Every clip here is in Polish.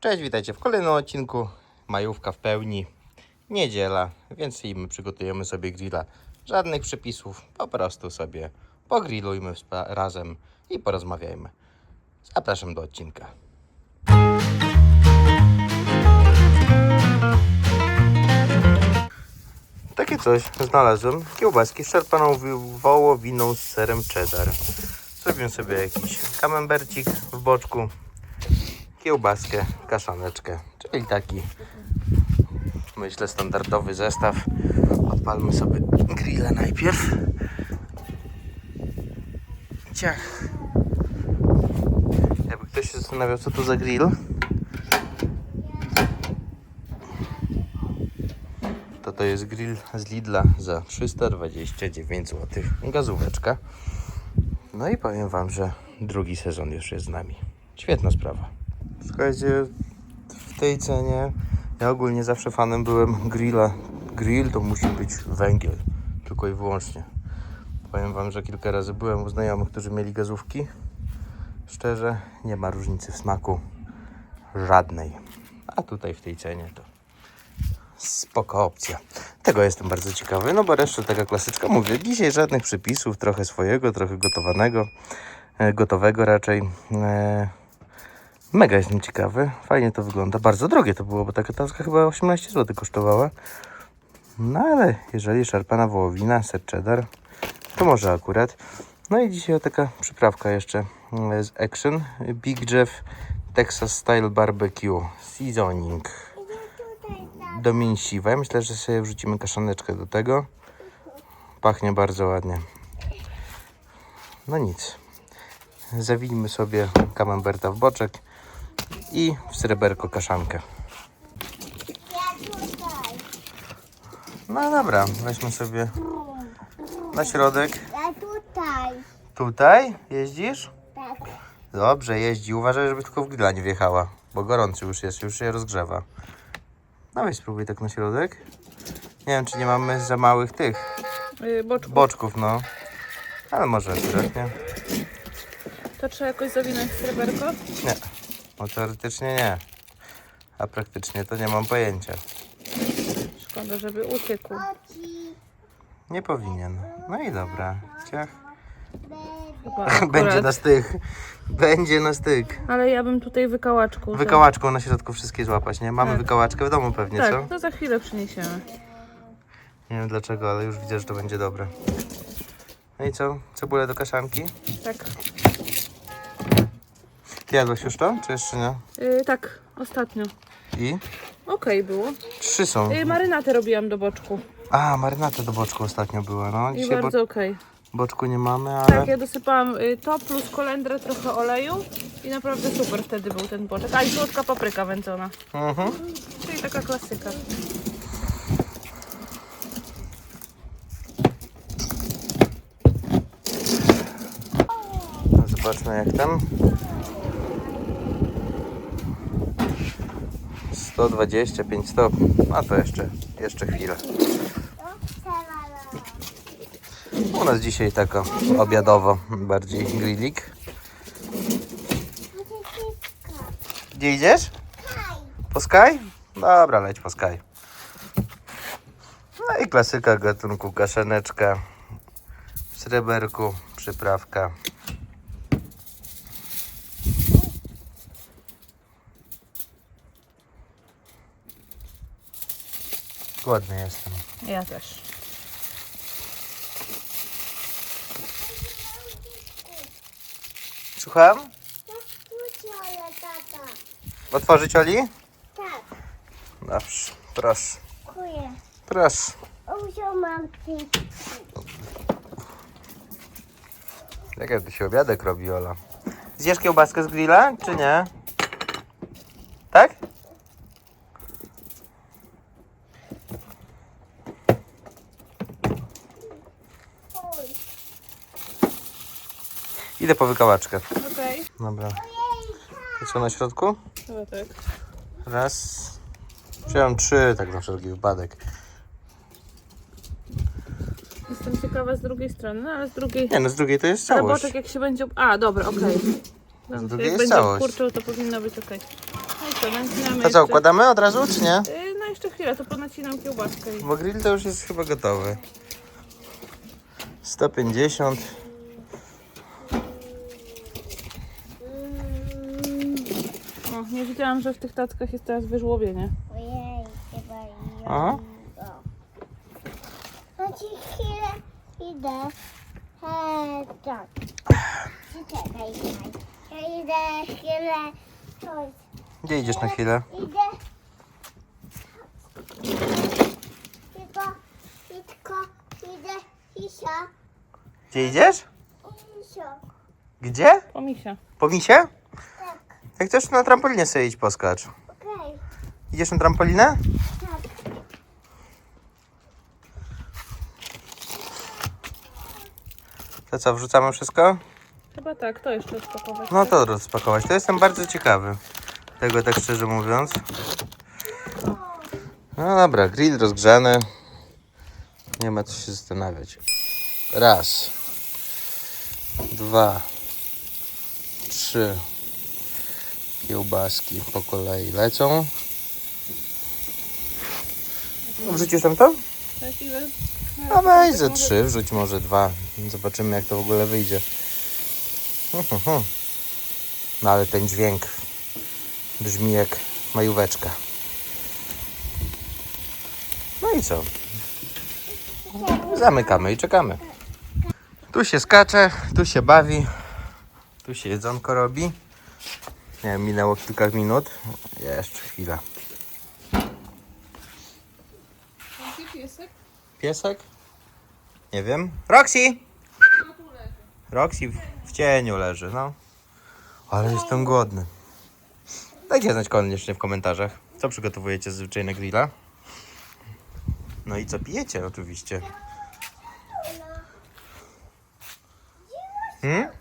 Cześć, witajcie w kolejnym odcinku. Majówka w pełni. Niedziela, więc i my przygotujemy sobie grilla. Żadnych przepisów, po prostu sobie pogrillujmy razem i porozmawiajmy. Zapraszam do odcinka. Takie coś znalazłem. Kiełbaski szarpaną wi- wołowiną z serem cheddar. Zrobię sobie jakiś kamembercik w boczku kiełbaskę, kaszaneczkę, czyli taki myślę standardowy zestaw. Odpalmy sobie grilla najpierw. Ciach. Jakby ktoś się zastanawiał co to za grill, to to jest grill z Lidla za 329 zł. Gazóweczka. No i powiem Wam, że drugi sezon już jest z nami. Świetna sprawa. Słuchajcie, w tej cenie ja ogólnie zawsze fanem byłem grilla. Grill to musi być węgiel, tylko i wyłącznie. Powiem Wam, że kilka razy byłem u znajomych, którzy mieli gazówki. Szczerze, nie ma różnicy w smaku żadnej. A tutaj w tej cenie to spoko opcja. Tego jestem bardzo ciekawy, no bo reszta taka klasyczka. Mówię, dzisiaj żadnych przepisów, trochę swojego, trochę gotowanego, e, gotowego raczej. Mega jestem ciekawy, fajnie to wygląda. Bardzo drogie to było, bo taka taska chyba 18 zł kosztowała. No ale jeżeli szarpana wołowina, ser cheddar, to może akurat. No i dzisiaj taka przyprawka jeszcze mm, z Action. Big Jeff Texas Style Barbecue Seasoning do mięsiwa. Myślę, że sobie wrzucimy kaszaneczkę do tego. Pachnie bardzo ładnie. No nic. Zawijmy sobie kamemberta w boczek i w sreberko kaszankę. No dobra, weźmy sobie na środek. Ja tutaj. Tutaj jeździsz? Tak. Dobrze, jeździ. Uważaj, żeby tylko w grilla nie wjechała, bo gorący już jest, już się rozgrzewa. No weź spróbuj tak na środek. Nie wiem, czy nie mamy za małych tych Yy, boczku. boczków, no. Ale może akurat, nie? To trzeba jakoś zawinąć sreberko? Nie. No teoretycznie nie. A praktycznie to nie mam pojęcia. Szkoda, żeby uciekł. Nie powinien. No i dobra. Ciach. Chyba akurat. Będzie na styk. Będzie na styk. Ale ja bym tutaj wykałaczką. Wykałaczką na środku wszystkie złapać, nie? Mamy Tak. wykałaczkę w domu pewnie, Tak, co? to za chwilę przyniesiemy. Nie wiem dlaczego, ale już widzę, że to będzie dobre. No i co? Cebulę do kaszanki? Tak. Ty jadłeś już to, czy jeszcze nie? Yy, tak, ostatnio. I? Okej było. Trzy są. Yy, marynatę robiłam do boczku. A, marynata do boczku ostatnio była, no. I Dzisiaj bo bardzo okej. boczku nie mamy, ale... Tak, ja dosypałam y, to plus kolendrę, trochę oleju i naprawdę super wtedy był ten boczek. A i słodka papryka wędzona. Mhm. Czyli taka klasyka. Zobaczmy jak tam. 125 stopni. A to jeszcze, jeszcze chwilę. U nas dzisiaj tako obiadowo, bardziej grillik. Gdzie idziesz? Po Sky? Dobra, leć po Sky. No i klasyka gatunku kaszaneczka w sreberku, przyprawka. Głodny jestem. Ja też. Słucham? Tata. Otworzyć Oli? Tak. Dobrze, proszę. Dziękuję. Proszę. Użył mam ty. Jak jakby się obiadek robi, Ola. Zjesz kiełbaskę z grilla, czy nie? Tak? Idę po wykałaczkę. Okej. Dobra. To co na środku? Chyba tak. Raz. Wziąłem trzy, tak na wszelki wypadek. Jestem ciekawa z drugiej strony, no ale z drugiej... Nie, no z drugiej to jest całość. boczek jak się będzie... A, dobra, okej. Z Dobrze, drugiej Jak jest będzie całość. kurczył, to powinno być okej. No i jeszcze, nacinamy To co, jeszcze. układamy od razu, czy nie? Yy, no jeszcze chwilę, to ponacinam kiełbaskę. i- Bo grill to już jest chyba gotowy. 150. Nie wiedziałam, że w tych tackach jest teraz wyżłobienie. Ojej, chyba Aha. ją. No ci chwilę idę. He, tak. Czekaj, czekaj. Ja idę chwilę. Chodź. Gdzie idziesz na chwilę? Idę. Tylko, tylko, idę. Isio, Gdzie idziesz? isio. Gdzie? Po misia. Po misie? Tak, Jak chcesz na trampolinie sobie idź poskacz. okej. Idziesz na trampolinę? Tak. To co, wrzucamy wszystko? Chyba tak, to jeszcze spakować. No to rozpakować. To jestem bardzo ciekawy. Tego tak szczerze mówiąc. No dobra, grill rozgrzany. Nie ma co się zastanawiać. Raz. Dwa. Trzy. Kiełbaski po kolei lecą. Wrzucisz tam to? Tak? A weź ze trzy, wrzuć może dwa. Zobaczymy jak to w ogóle wyjdzie. Mhm. No ale ten dźwięk brzmi jak majóweczka. No i co? Zamykamy i czekamy. Tu się skacze, tu się bawi, tu się jedzonko robi. Nie wiem, minęło kilka minut. Jeszcze chwila. piesek? Piesek? Nie wiem. Roxy! Roxy w, w cieniu leży, no. Ale jestem głodny. Dajcie znać koniecznie w komentarzach, co przygotowujecie zazwyczaj na grilla. No i co pijecie oczywiście. Hmm?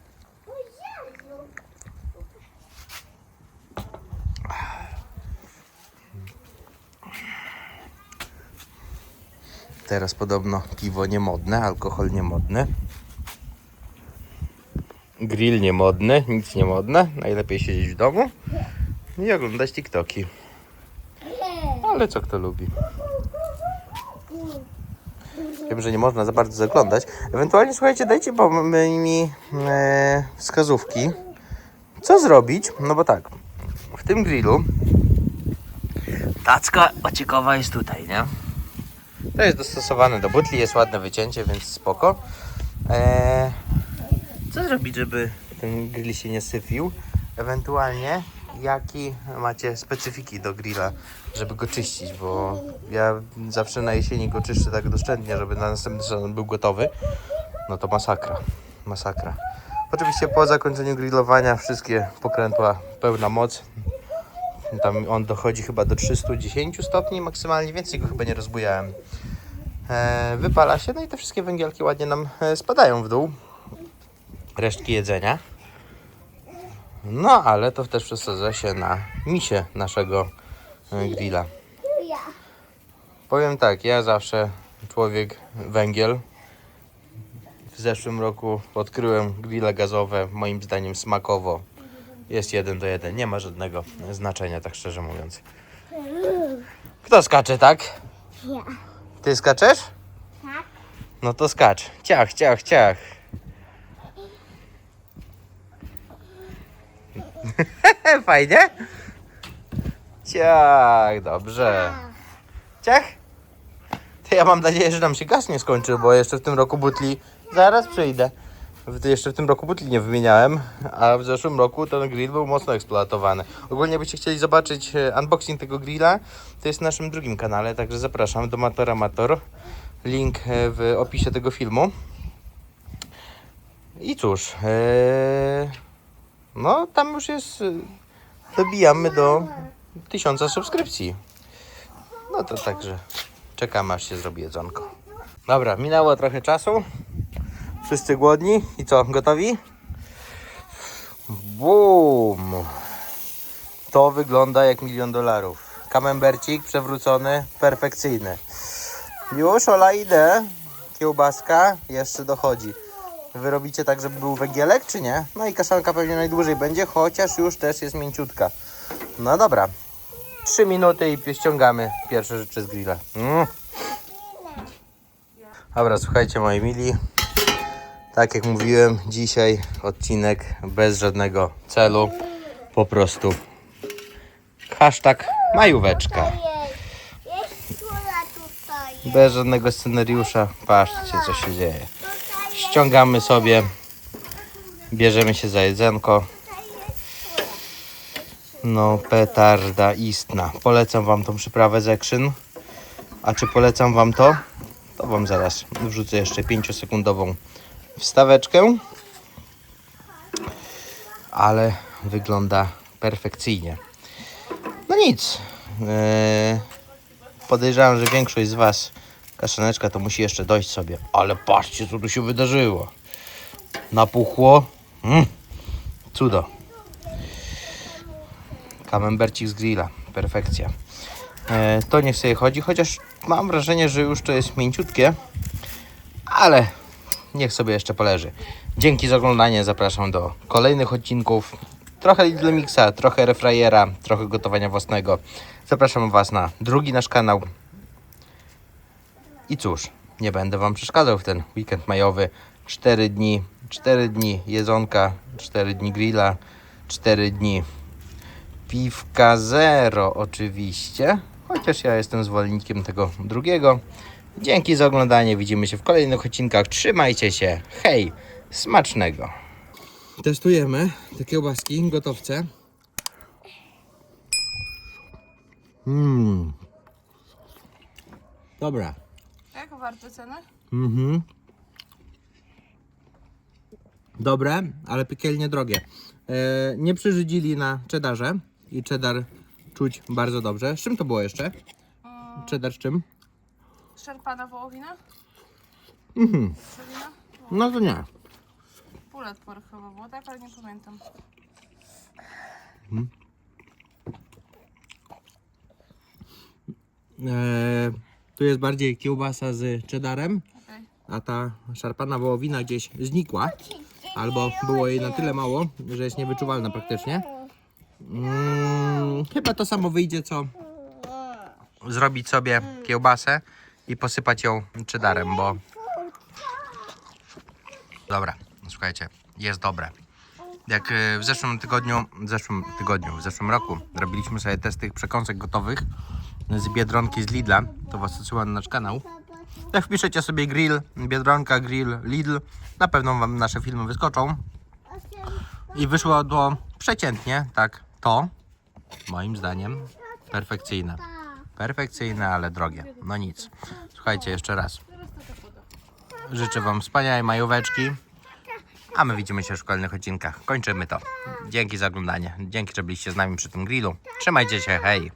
Teraz podobno piwo niemodne, alkohol niemodny. Grill niemodny, nic niemodne. Najlepiej siedzieć w domu i oglądać TikToki. Ale co kto lubi. Wiem, że nie można za bardzo zaglądać. Ewentualnie słuchajcie, dajcie mi e, wskazówki, co zrobić. No bo tak, w tym grillu tacka ociekowa jest tutaj, nie? To jest dostosowane do butli, jest ładne wycięcie, więc spoko. Eee, co zrobić, żeby ten grill się nie syfił? Ewentualnie, jaki macie specyfiki do grilla, żeby go czyścić, bo ja zawsze na jesieni go czyszczę tak doszczętnie, żeby na następny sezon był gotowy. No to masakra, masakra. Oczywiście po zakończeniu grillowania wszystkie pokrętła pełna moc. Tam on dochodzi chyba do 310 stopni maksymalnie, więcej go chyba nie rozbujałem e, wypala się, no i te wszystkie węgielki ładnie nam e, spadają w dół. Resztki jedzenia. No, ale to też przesadza się na misie naszego e, grilla. Powiem tak, ja zawsze człowiek węgiel. W zeszłym roku odkryłem grille gazowe, moim zdaniem smakowo. Jest jeden do jeden, nie ma żadnego znaczenia, tak szczerze mówiąc. Kto skacze, tak? Ja. Ty skaczesz? Tak. No to skacz. Ciach, ciach, ciach. Fajnie? Ciach, dobrze. Ciach? To ja mam nadzieję, że nam się gaz nie skończy, bo jeszcze w tym roku butli zaraz przyjdę. Jeszcze w tym roku butli nie wymieniałem, a w zeszłym roku ten grill był mocno eksploatowany. Ogólnie byście chcieli zobaczyć e, unboxing tego grilla, to jest na naszym drugim kanale, także zapraszam do Matora Mator. Link e, w opisie tego filmu. I cóż, e, no tam już jest, e, dobijamy do tysiąca subskrypcji. No to także czekamy aż się zrobi jedzonko. Dobra, minęło trochę czasu. Wszyscy głodni i co, gotowi? Bum! To wygląda jak milion dolarów. Kamembercik przewrócony, perfekcyjny. Już, Ola, idę. Kiełbaska jeszcze dochodzi. Wy robicie tak, żeby był węgielek, czy nie? No i kaszanka pewnie najdłużej będzie, chociaż już też jest mięciutka. No dobra, 3 minuty i ściągamy pierwsze rzeczy z grilla. Mm. Dobra, słuchajcie moi mili. Tak jak mówiłem, dzisiaj odcinek bez żadnego celu. Po prostu hashtag majóweczka. Bez żadnego scenariusza. Patrzcie co się dzieje. Ściągamy sobie, bierzemy się za jedzenko. No, petarda istna. Polecam Wam tą przyprawę z Action. A czy polecam Wam to? To Wam zaraz wrzucę jeszcze 5-sekundową wstaweczkę. Ale wygląda perfekcyjnie. No nic. Eee, podejrzewam, że większość z Was kaszaneczka to musi jeszcze dojść sobie. Ale patrzcie, co tu się wydarzyło. Napuchło. Mm, cudo. Kamembercik z grilla. Perfekcja. E, to niech sobie chodzi, chociaż mam wrażenie, że już to jest mięciutkie, ale niech sobie jeszcze poleży. Dzięki za oglądanie, zapraszam do kolejnych odcinków. Trochę Lidl Mixa, trochę Refrajera, trochę gotowania własnego. Zapraszam Was na drugi nasz kanał. I cóż, nie będę Wam przeszkadzał w ten weekend majowy. 4 dni, 4 dni jedzonka, 4 dni grilla, 4 dni piwka zero oczywiście. Chociaż ja jestem zwolennikiem tego drugiego. Dzięki za oglądanie. Widzimy się w kolejnych odcinkach. Trzymajcie się. Hej, smacznego. Testujemy te kiełbaski, gotowce. Mmm. Dobra. Jak warte cenę? Mhm. Dobre, ale piekielnie drogie. E, nie przyżydzili na cheddarze i cheddar czuć bardzo dobrze. Z czym to było jeszcze? Cheddar z czym? Szarpana wołowina? Mhm. Wołowina? No to nie. Pulet pork chyba było, tak? Ale nie pamiętam. E, tu jest bardziej kiełbasa z cheddarem, Okej. a ta szarpana wołowina gdzieś znikła. Albo było jej na tyle mało, że jest niewyczuwalna praktycznie. Mm, chyba to samo wyjdzie co zrobić sobie kiełbasę i posypać ją cheddarem, bo dobra, słuchajcie, jest dobre. Jak y, w zeszłym tygodniu, w zeszłym tygodniu, w zeszłym roku robiliśmy sobie testy tych przekąsek gotowych z Biedronki z Lidla, to was odsyłam na nasz kanał. Jak wpiszecie sobie grill, Biedronka, grill, Lidl, na pewno wam nasze filmy wyskoczą. I wyszło to przeciętnie, tak, to moim zdaniem perfekcyjne. Perfekcyjne, ale drogie. No nic. Słuchajcie, jeszcze raz. Życzę Wam wspaniałej majóweczki. A my widzimy się w kolejnych odcinkach. Kończymy to. Dzięki za oglądanie. Dzięki, że byliście z nami przy tym grillu. Trzymajcie się, hej!